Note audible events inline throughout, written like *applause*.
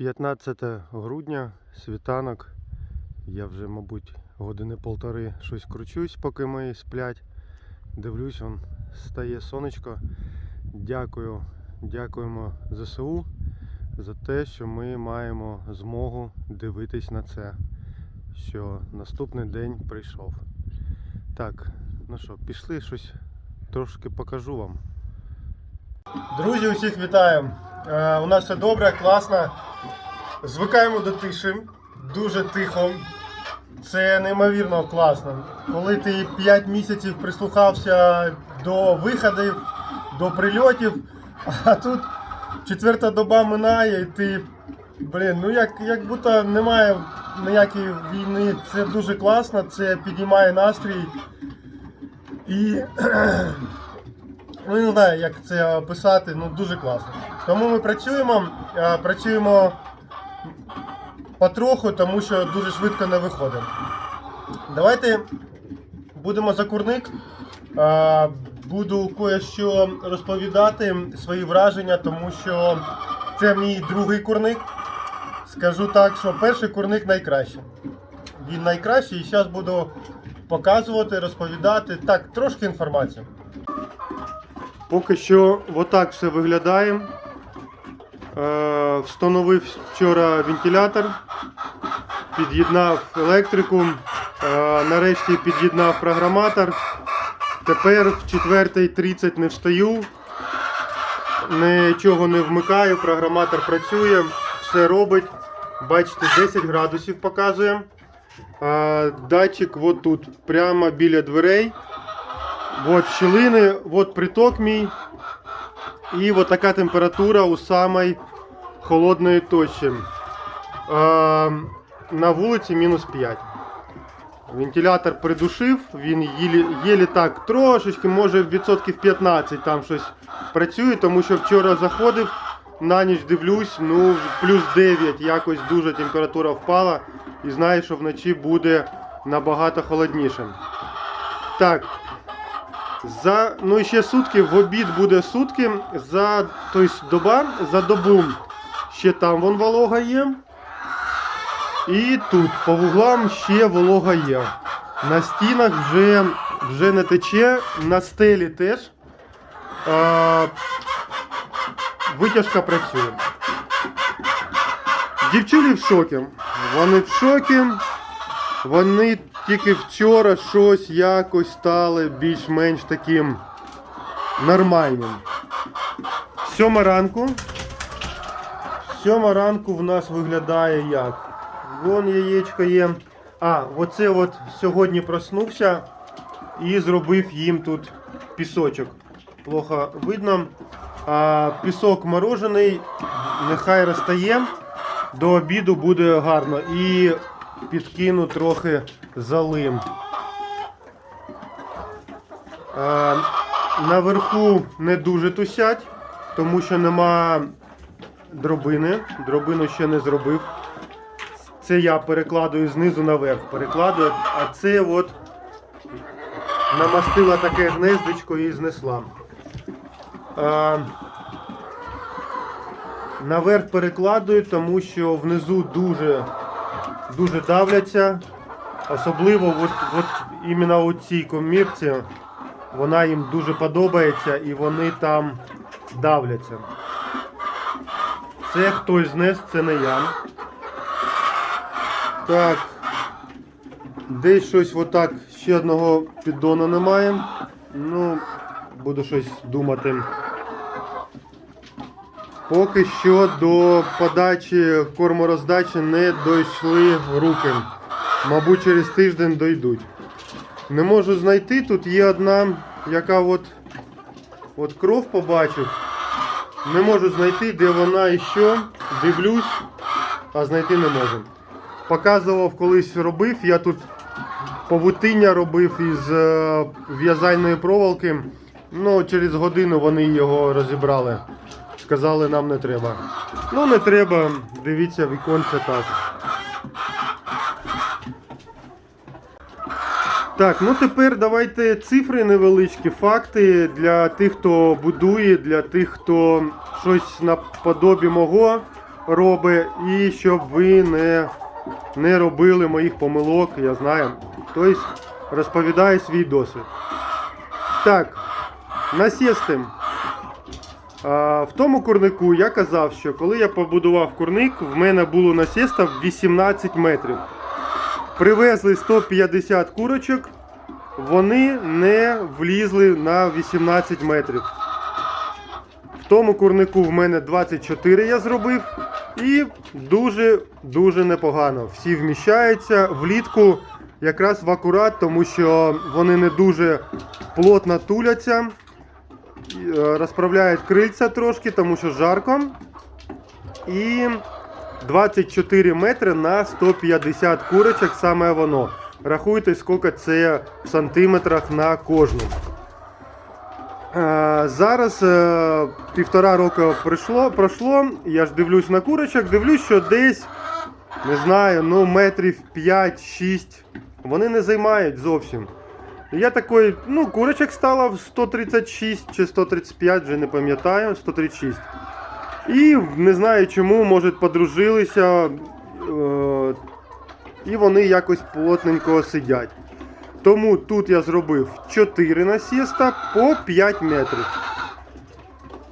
15 грудня, світанок. Я вже, мабуть, години полтори щось кручусь, поки мої сплять. Дивлюсь, он стає сонечко. Дякую, дякуємо ЗСУ за те, що ми маємо змогу дивитись на це, що наступний день прийшов. Так, ну що, пішли щось трошки покажу вам. Друзі, усіх вітаю! Е, у нас все добре, класно. Звикаємо до тиші, дуже тихо. Це неймовірно класно. Коли ти 5 місяців прислухався до виходів, до прильотів, а тут четверта доба минає, і ти, блін, ну як, як будто немає ніякої війни. Це дуже класно, це піднімає настрій. І ну не знаю, як це описати, ну дуже класно. Тому ми працюємо, працюємо потроху, тому що дуже швидко не виходимо. Давайте будемо за курник. Буду кое-що розповідати, свої враження, тому що це мій другий курник. Скажу так, що перший курник найкращий. Він найкращий і зараз буду показувати, розповідати. Так, трошки інформації. Поки що отак все виглядає. Е, встановив вчора вентилятор, під'єднав електрику, е, нарешті під'єднав програматор. Тепер в 4.30 не встаю, нічого не вмикаю, програматор працює, все робить. Бачите, 10 градусів показує. Е, датчик от тут, прямо біля дверей. От щілини, от приток мій. І от така температура у самій холодної точці. Е, на вулиці мінус 5. Вентилятор придушив, він єлі так трошечки, може відсотків 15 там щось працює, тому що вчора заходив, на ніч дивлюсь, ну плюс 9, якось дуже температура впала. І знаю, що вночі буде набагато холодніше. Так, за, ну ще сутки, в обід буде сутки, за тобто доба, за добу ще там вон волога є. І тут по вуглам ще волога є. На стінах вже, вже не тече, на стелі теж. А, витяжка працює. Дівчулі в шокі. Вони в шокі. Вони тільки вчора щось якось стали більш-менш таким нормальним. Сьома ранку. Сьома ранку в нас виглядає як? Вон яєчко є. А, оце от сьогодні проснувся і зробив їм тут пісочок. Плохо видно. А, пісок морожений, нехай розтає. До обіду буде гарно. І підкину трохи залим. А, наверху не дуже тусять, тому що нема дробини. Дробину ще не зробив. Це я перекладую знизу наверх. Перекладую, а це от намастила таке гнездечко і знесла. А, наверх перекладую, тому що внизу дуже дуже давляться. Особливо от, от іменно у цій комірці вона їм дуже подобається і вони там давляться. Це хтось знес, це не я. Так. Десь щось отак, ще одного піддону немає. Ну, буду щось думати. Поки що до подачі кормороздачі не дійшли руки. Мабуть, через тиждень дійдуть. Не можу знайти. Тут є одна, яка от, от кров побачив. Не можу знайти, де вона і що. Дивлюсь, а знайти не можу. Показував колись робив. Я тут павутиння робив із е, в'язальної проволоки. Ну, через годину вони його розібрали. Сказали, нам не треба. Ну не треба, дивіться, віконце так. Так, ну тепер давайте цифри невеличкі, факти для тих, хто будує, для тих, хто щось наподобі мого робить, і щоб ви не, не робили моїх помилок, я знаю. Тобто розповідаю свій досвід. Так, насісти. В тому курнику я казав, що коли я побудував курник, в мене було насіста 18 метрів. Привезли 150 курочок, вони не влізли на 18 метрів. В тому курнику в мене 24 я зробив. І дуже-дуже непогано. Всі вміщаються влітку якраз в акурат, тому що вони не дуже плотно туляться. Е, Розправляють крильця трошки, тому що жарко. І 24 метри на 150 курочок саме воно. Рахуйте, скільки це в сантиметрах на кожну. Е, Зараз е, півтора року пройшло, пройшло. Я ж дивлюсь на курочок, дивлюсь, що десь, не знаю, ну метрів 5-6 вони не займають зовсім. Я такий, ну, курочок стало в 136 чи 135, вже не пам'ятаю, 136. І не знаю чому, може, подружилися. Е, і вони якось плотненько сидять. Тому тут я зробив 4 насіста по 5 метрів.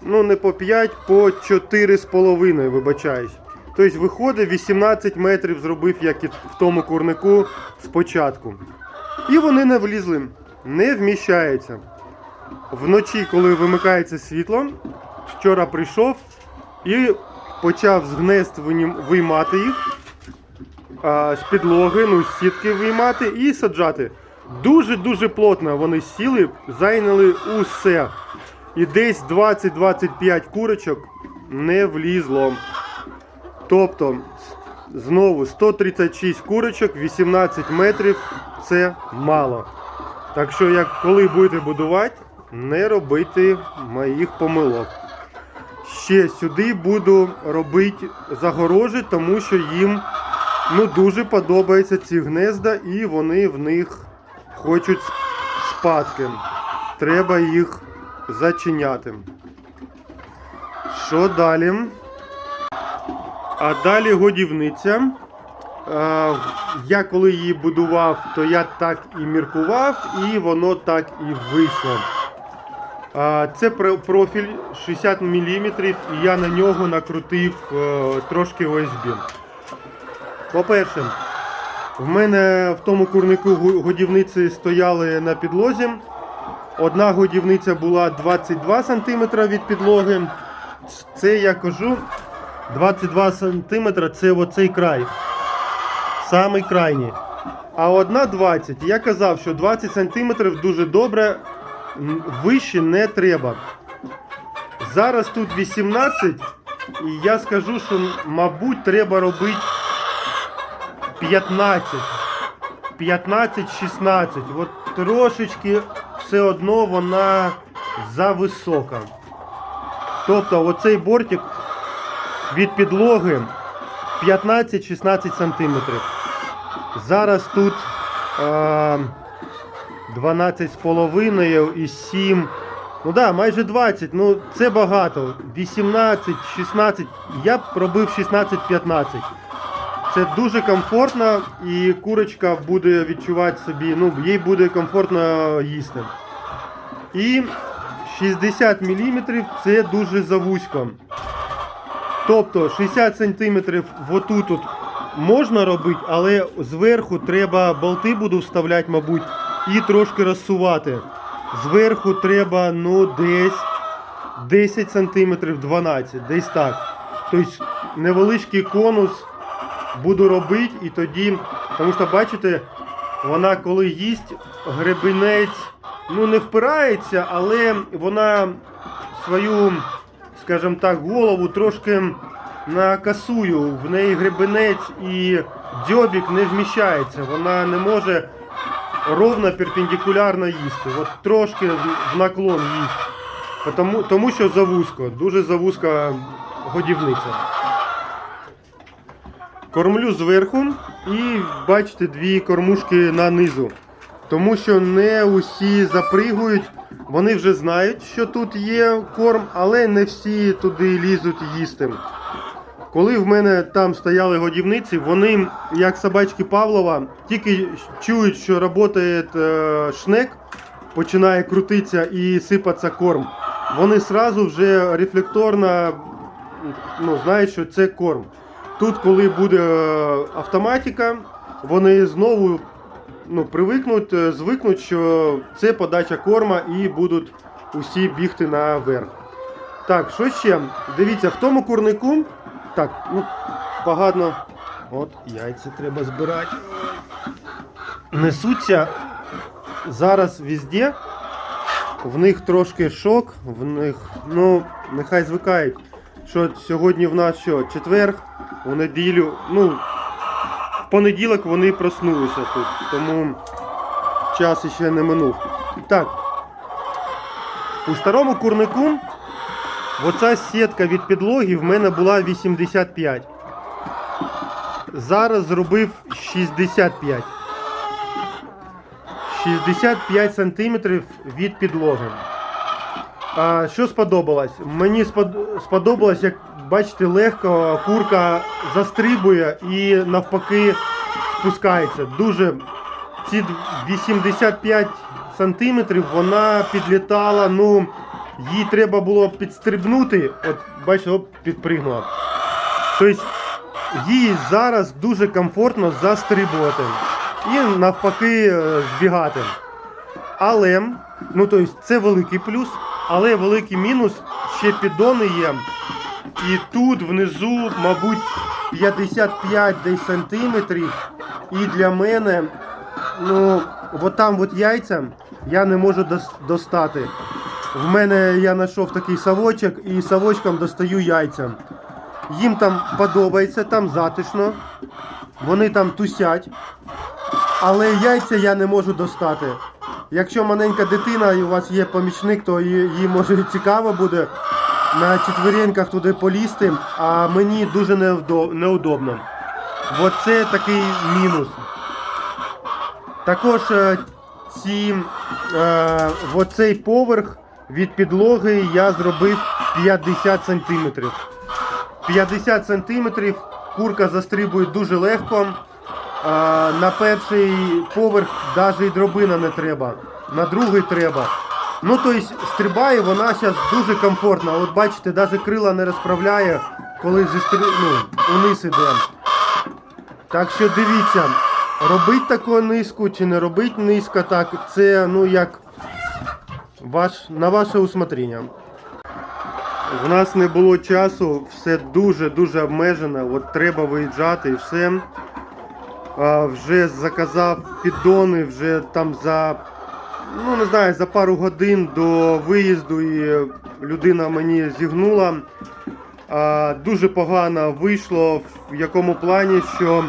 Ну, не по 5, по 4,5, вибачаюсь. Тобто виходить 18 метрів зробив, як і в тому курнику спочатку. І вони не влізли, не вміщається. Вночі, коли вимикається світло, вчора прийшов і почав з гнезд виймати їх з підлоги, ну, з сітки виймати і саджати. Дуже-дуже плотно вони сіли, зайняли усе. І десь 20-25 курочок не влізло. Тобто, знову 136 курочок, 18 метрів це мало. Так що, як коли будете будувати, не робити моїх помилок. Ще сюди буду робити загорожі, тому що їм ну, дуже подобаються ці гнезда і вони в них хочуть спадки. Треба їх зачиняти. Що далі? А далі годівниця. Е, Я коли її будував, то я так і міркував, і воно так і вийшло. Е, Це профіль 60 мм, і я на нього накрутив е, трошки ОСБ. По-перше, в мене в тому курнику годівниці стояли на підлозі. Одна годівниця була 22 см від підлоги. Це я кажу 22 см це оцей край. Самий крайній. А одна 20. Я казав, що 20 см дуже добре, вище не треба. Зараз тут 18, і я скажу, що, мабуть, треба робити 15. 15-16. От трошечки все одно вона зависока. Тобто оцей бортик від підлоги 15-16 см. Зараз тут е, 12,5 і 7. Ну да, майже 20. Ну це багато. 18, 16. Я б робив 16-15. Це дуже комфортно і курочка буде відчувати собі, ну, їй буде комфортно їсти. І 60 мм це дуже завузько. Тобто 60 см отут от можна робити, але зверху треба болти буду вставляти, мабуть, і трошки розсувати. Зверху треба ну, десь 10 см 12 десь так. Тобто невеличкий конус буду робити і тоді, тому що бачите, вона коли їсть, гребенець ну не впирається, але вона свою, скажімо так, голову трошки накасую. В неї гребенець і дзьобік не вміщається. Вона не може ровно перпендикулярно їсти. От трошки в- наклон їсть. Тому, тому що завузько, дуже завузька годівниця. Кормлю зверху і бачите дві кормушки на низу. Тому що не усі запригують, вони вже знають, що тут є корм, але не всі туди лізуть їсти. Коли в мене там стояли годівниці, вони, як собачки Павлова, тільки чують, що працює е, шнек, починає крутитися і сипатися корм. Вони сразу вже рефлекторно ну, знають, що це корм. Тут, коли буде е, автоматика, вони знову ну, привикнуть, е, звикнуть, що це подача корма і будуть усі бігти наверх. Так, що ще? Дивіться, в тому курнику. Так, ну, погано. От, яйця треба збирати. Несуться зараз везде. В них трошки шок, в них, ну, нехай звикають, що сьогодні в нас що, четвер, у неділю, ну, в понеділок вони проснулися тут, тому час ще не минув. Так, у старому курнику оця сітка від підлоги в мене була 85. Зараз зробив 65. 65 сантиметрів від підлоги. А, що сподобалось? Мені сподобалось, як бачите, легко курка застрибує і навпаки спускається. Дуже ці 85 сантиметрів вона підлітала. Ну, їй треба було підстрибнути. От, бачите, оп, підпригнула. Тобто їй зараз дуже комфортно застрибувати і навпаки е, збігати. Але, ну тобто це великий плюс, але великий мінус ще піддони є. І тут внизу, мабуть, 55 десь сантиметрів. І для мене, ну, от там от яйця я не можу достати. В мене я знайшов такий совочок і совочком достаю яйця. Їм там подобається, там затишно. Вони там тусять. Але яйця я не можу достати. Якщо маленька дитина і у вас є помічник, то їй може цікаво буде на четвереньках туди полізти, а мені дуже неудобно. Бо це такий мінус. Також е, ці, е, оцей поверх від підлоги я зробив 50 сантиметрів. 50 сантиметрів курка застрибує дуже легко. А, на перший поверх навіть і дробина не треба. На другий треба. Ну, тобто, стрибає вона зараз дуже комфортно. От бачите, навіть крила не розправляє, коли зістри... ну, униз іде. Так що дивіться, робить таку низьку чи не робить низько, так, це ну як ваш, на ваше усмотрення. В нас не було часу, все дуже-дуже обмежено. От треба виїжджати і все. А, вже заказав піддони, вже там за, ну не знаю, за пару годин до виїзду і людина мені зігнула. А, дуже погано вийшло в якому плані, що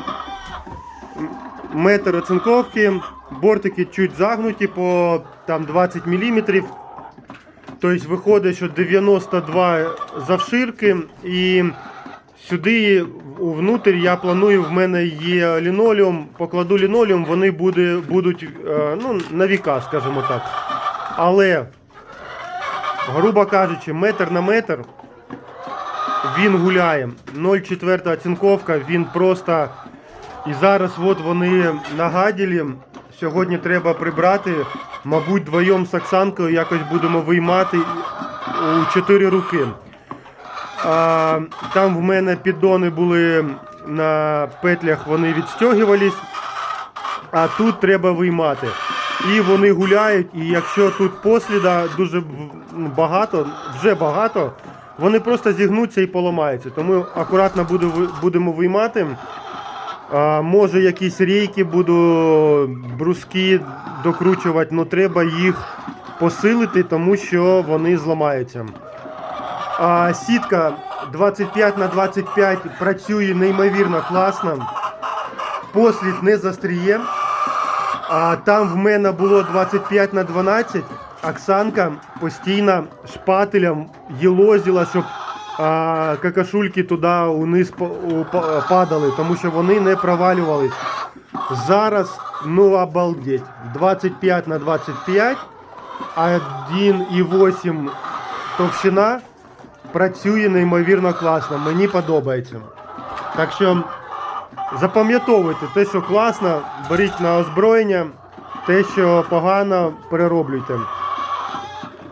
метр оцинковки, бортики чуть загнуті по там 20 мм. Тобто виходить, що 92 завширки і сюди внутрі я планую, в мене є лінолеум, покладу лінолеум, вони буде, будуть е, ну, на віка, скажімо так. Але, грубо кажучи, метр на метр він гуляє. 0,4 оцінковка, він просто. І зараз от вони нагаділі. Сьогодні треба прибрати. Мабуть, двоєм з Оксанкою якось будемо виймати у 4 руки. А, там в мене піддони були на петлях, вони відстягувались, а тут треба виймати. І вони гуляють, і якщо тут посліда дуже ну, багато, вже багато, вони просто зігнуться і поламаються. Тому акуратно будемо виймати. Може якісь рейки буду, бруски докручувати, але треба їх посилити, тому що вони зламаються. А, сітка 25 на 25 працює неймовірно класно. Послід не застріє. А там в мене було 25 на 12. Оксанка постійно шпателем їлозила, щоб а, какашульки туди униз падали, тому що вони не провалювались. Зараз, ну обалдеть, 25 на 25, 1,8 товщина. працює неймовірно класно. Мені подобається. Так що запам'ятовуйте те, що класно, беріть на озброєння, те, що погано, перероблюйте.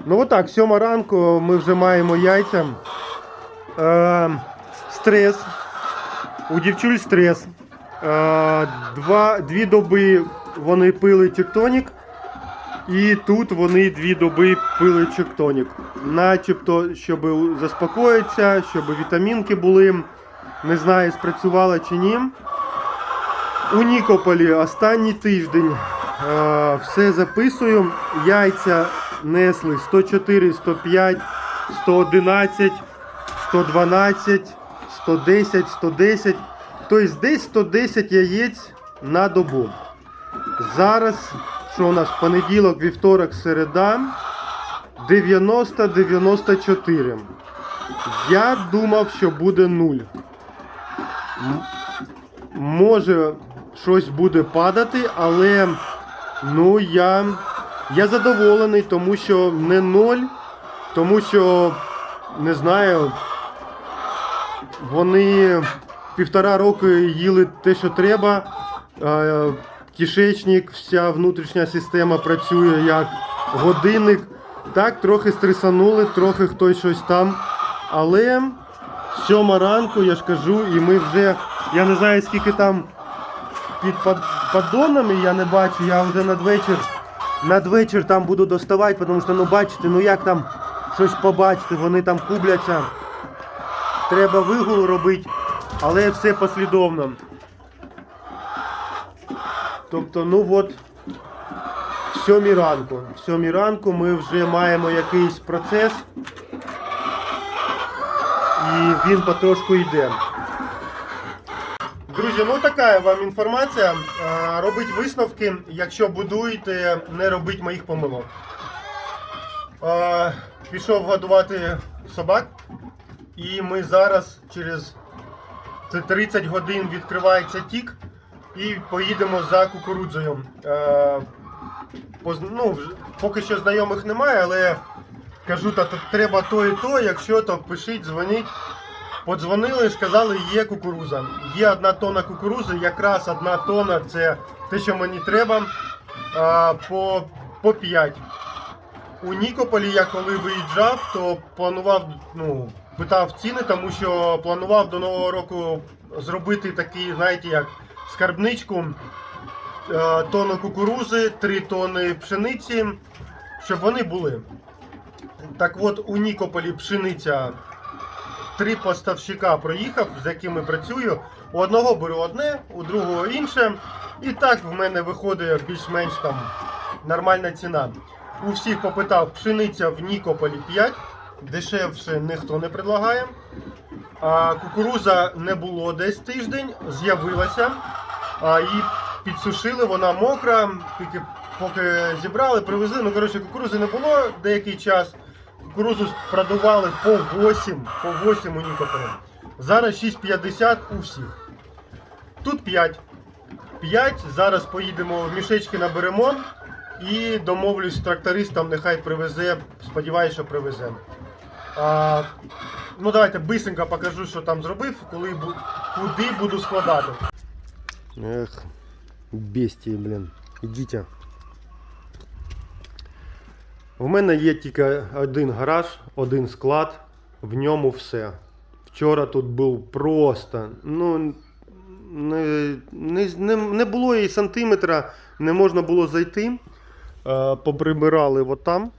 Ну отак, сьома ранку ми вже маємо яйця. Е, стрес. У дівчуль стрес. Е, два, дві доби вони пили тектонік. І тут вони дві доби пили чектонік. Начебто, щоб заспокоїтися, щоб вітамінки були. Не знаю, спрацювало чи ні. У Нікополі останній тиждень е, все записую. Яйця несли 104, 105, 111, 112, 110, 110. Тобто десь 110 яєць на добу. Зараз, що у нас понеділок, вівторок, середа, 90-94. Я думав, що буде 0. Може, щось буде падати, але ну, я, я задоволений, тому що не 0, тому що не знаю, вони півтора року їли те, що треба. Кишечник, вся внутрішня система працює як годинник. Так, трохи стресанули, трохи хтось щось там. Але сьома ранку, я ж кажу, і ми вже, я не знаю, скільки там під поддонами, я не бачу, я вже надвечір, надвечір там буду доставати, тому що, ну бачите, ну як там щось побачити, вони там кубляться. Треба вигул робити, але все послідовно. Тобто, ну от, в сьомій ранку. В сьомій ранку ми вже маємо якийсь процес. І він потрошку йде. Друзі, ну така вам інформація. Е, Робіть висновки, якщо будуєте, не робіть моїх помилок. Е, Пішов годувати собак. І ми зараз через 30 годин відкривається тік і поїдемо за кукурудзою. Е, ну, поки що знайомих немає, але кажу, та треба то і то, якщо то пишіть, дзвоніть. Подзвонили, сказали, є кукуруза. Є одна тонна кукурузи, якраз одна тонна це те, що мені треба. А, по, по 5. У Нікополі я коли виїжджав, то планував, ну, питав ціни, тому що планував до Нового року зробити такий, знаєте, як скарбничку. Е, Тонну кукурузи, 3 тонни пшениці, щоб вони були. Так от у Нікополі пшениця три поставщика проїхав, з якими працюю. У одного беру одне, у другого інше. І так в мене виходить більш-менш там нормальна ціна. У всіх попитав пшениця в Нікополі 5, дешевше ніхто не предлагає. А кукуруза не було десь тиждень, з'явилася. Її підсушили, вона мокра, тільки поки зібрали, привезли. Ну, коротше, кукурузи не було деякий час. Кукурузу продавали по 8, по 8 у Нікополі. Зараз 6,50 у всіх. Тут 5. 5. Зараз поїдемо в мішечки наберемо і домовлюсь з трактористом, нехай привезе. Сподіваюся, що привезе. Ну давайте бисенько покажу, що там зробив, коли куди буду складати. Ех, бестії, блін. Ідіть. У мене є тільки один гараж, один склад, в ньому все. Вчора тут був просто, ну, не, не, не, не було і сантиметра, не можна було зайти. Е, поприбирали отам.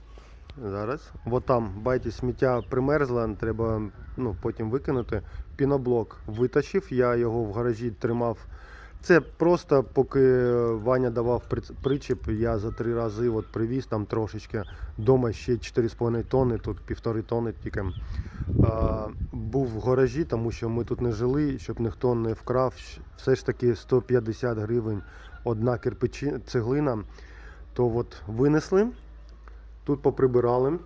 Зараз. Отам, бачите, сміття примерзло, треба ну, потім викинути. Піноблок витащив, я його в гаражі тримав. Це просто поки Ваня давав причіп, я за три рази от привіз там трошечки. Дома ще 4,5 тонни, тут півтори тонни тільки. А, був в гаражі, тому що ми тут не жили, щоб ніхто не вкрав. Все ж таки 150 гривень одна кирпичі, цеглина. То от винесли, тут поприбирали.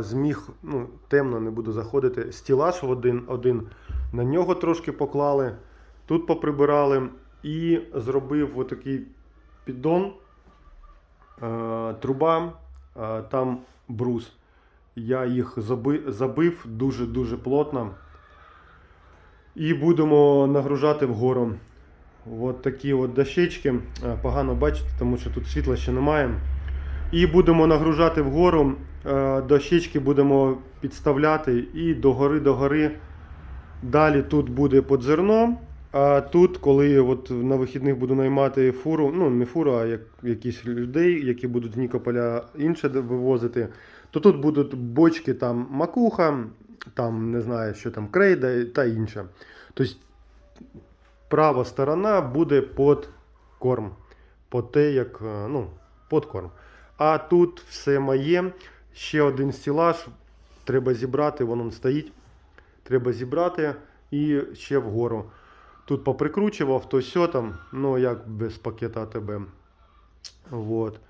Зміг, ну, темно не буду заходити. Стілаж в один, один на нього трошки поклали. Тут поприбирали і зробив отакий піддон, труба, там брус. Я їх забив дуже-дуже плотно. І будемо нагружати вгору. От такі от дощечки. Погано бачите, тому що тут світла ще немає. І будемо нагружати вгору. Е, Дощечки будемо підставляти і догори догори. Далі тут буде під зерно. А тут, коли от на вихідних буду наймати фуру, ну не фуру, а як, якісь людей, які будуть з Нікополя інше вивозити, то тут будуть бочки там макуха, там не знаю, що там крейда та інше. Тобто права сторона буде під корм, під те, як е, ну, під корм. А тут все моє. Ще один стілаж. Треба зібрати, вон он стоїть. Треба зібрати і ще вгору. Тут поприкручував, то сьо там, ну як без пакета АТБ. Вот.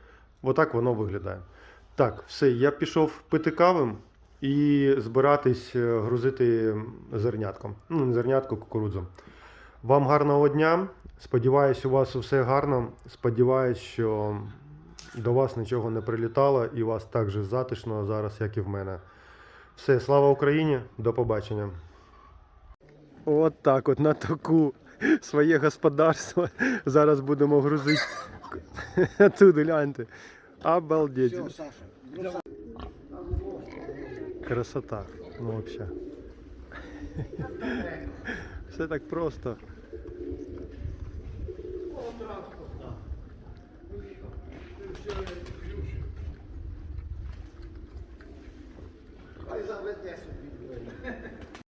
Отак воно виглядає. Так, все, я пішов пити кавим і збиратись е, грузити зернятком. Ну, не зернятко, кукурудзу. Вам гарного дня. Сподіваюсь, у вас все гарно. Сподіваюсь, що до вас нічого не прилітало і у вас так же затишно зараз, як і в мене. Все, слава Україні, до побачення. От так от на таку своє господарство. Зараз будемо грузити. *laughs* Тут гляньте. Обалдеть. Красота. Ну вообще. Все так просто. Ay zahmet gelsin.